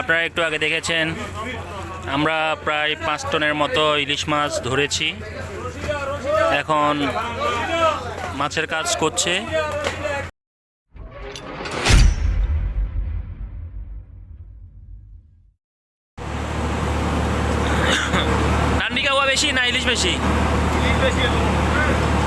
আপনারা একটু আগে দেখেছেন, আমরা প্রায় পাঁচ টনের মতো ইলিশ মাছ ধরেছি। এখন মাছের কাজ করছে। বেশি না ইলিশ বেশি? সব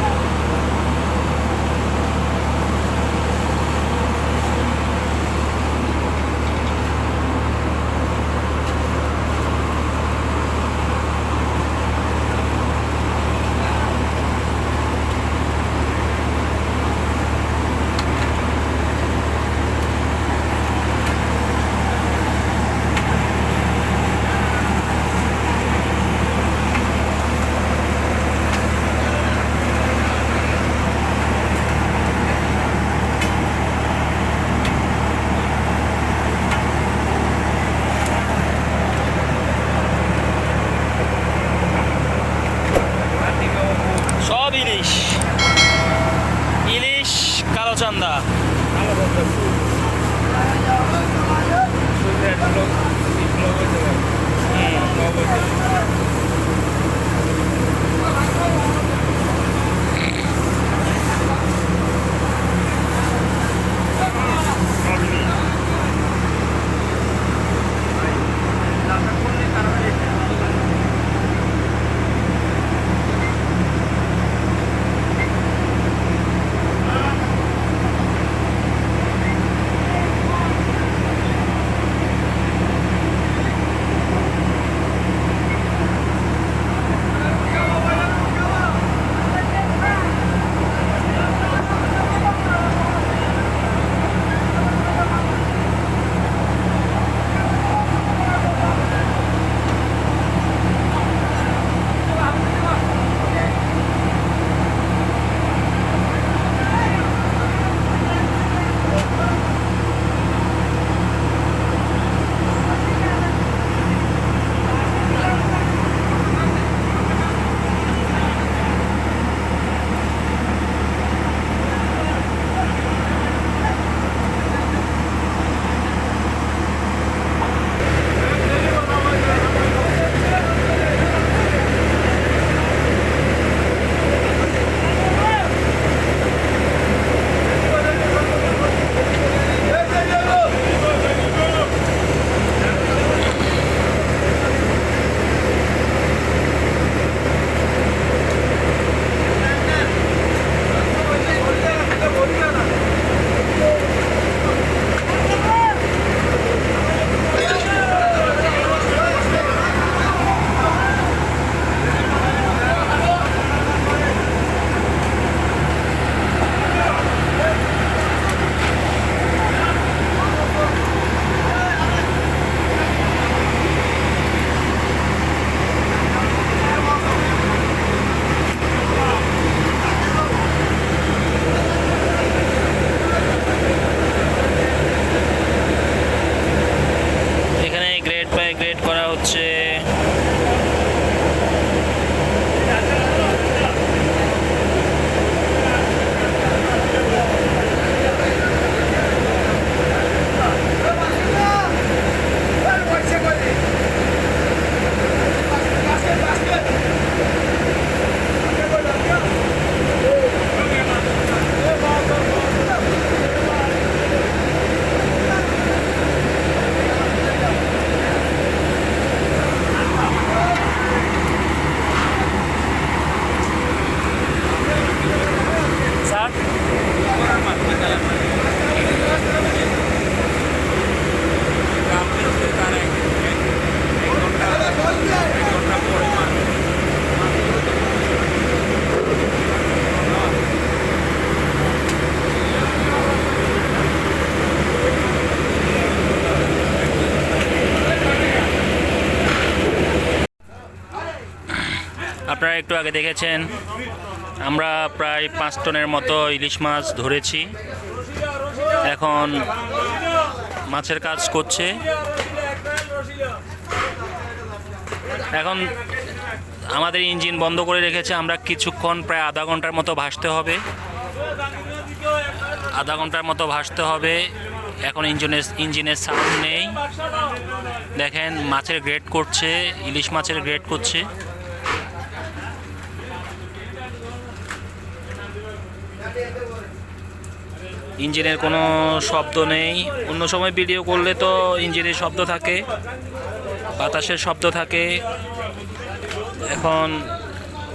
একটু আগে দেখেছেন, আমরা প্রায় পাঁচ টনের মতো ইলিশ মাছ ধরেছি। এখন মাছের কাজ করছে। এখন আমাদের ইঞ্জিন বন্ধ করে রেখেছে, আমরা কিছুক্ষণ প্রায় আধা ঘণ্টার মতো ভাসতে হবে। আধা ঘণ্টার মতো ভাসতে হবে। এখন ইঞ্জিনের ইঞ্জিনের সাউন্ড নেই। দেখেন, মাছের গ্রেড করছে, ইলিশ মাছের গ্রেড করছে। ইঞ্জিনের কোনো শব্দ নেই। অন্য সময় ভিডিও করলে তো ইঞ্জিনের শব্দ থাকে, বাতাসের শব্দ থাকে। এখন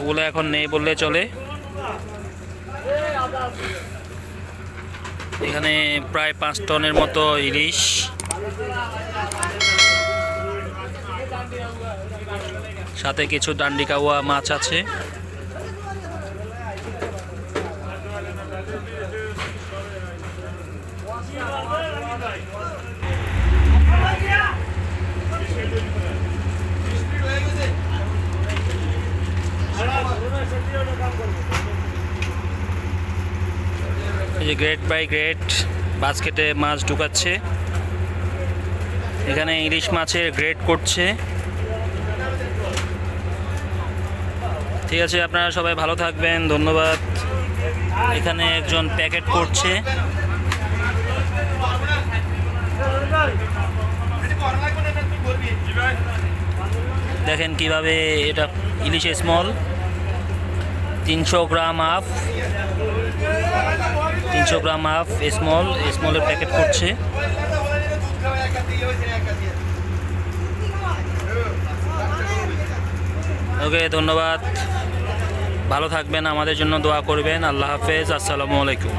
ওগুলো এখন নেই বললে চলে। এখানে প্রায় পাঁচ টনের মতো ইলিশ। সাথে কিছু ডান্ডি কাওয়া মাছ আছে। এই যে গ্রেড বাই গ্রেড বাস্কেটে মাছ ঢুকাচ্ছে। এখানে ইলিশ মাছের গ্রেড করছে। ঠিক আছে, আপনারা সবাই ভালো থাকবেন, ধন্যবাদ। এখানে একজন প্যাকেট করছে। দেখেন কীভাবে এটা ইলিশ স্মল তিনশো গ্রাম আফ তিনশো গ্রাম আফ স্মল স্মলের প্যাকেট করছে। ওকে, ধন্যবাদ। ভালো থাকবেন, আমাদের জন্য দোয়া করবেন। আল্লাহ হাফেজ, আসসালামু আলাইকুম।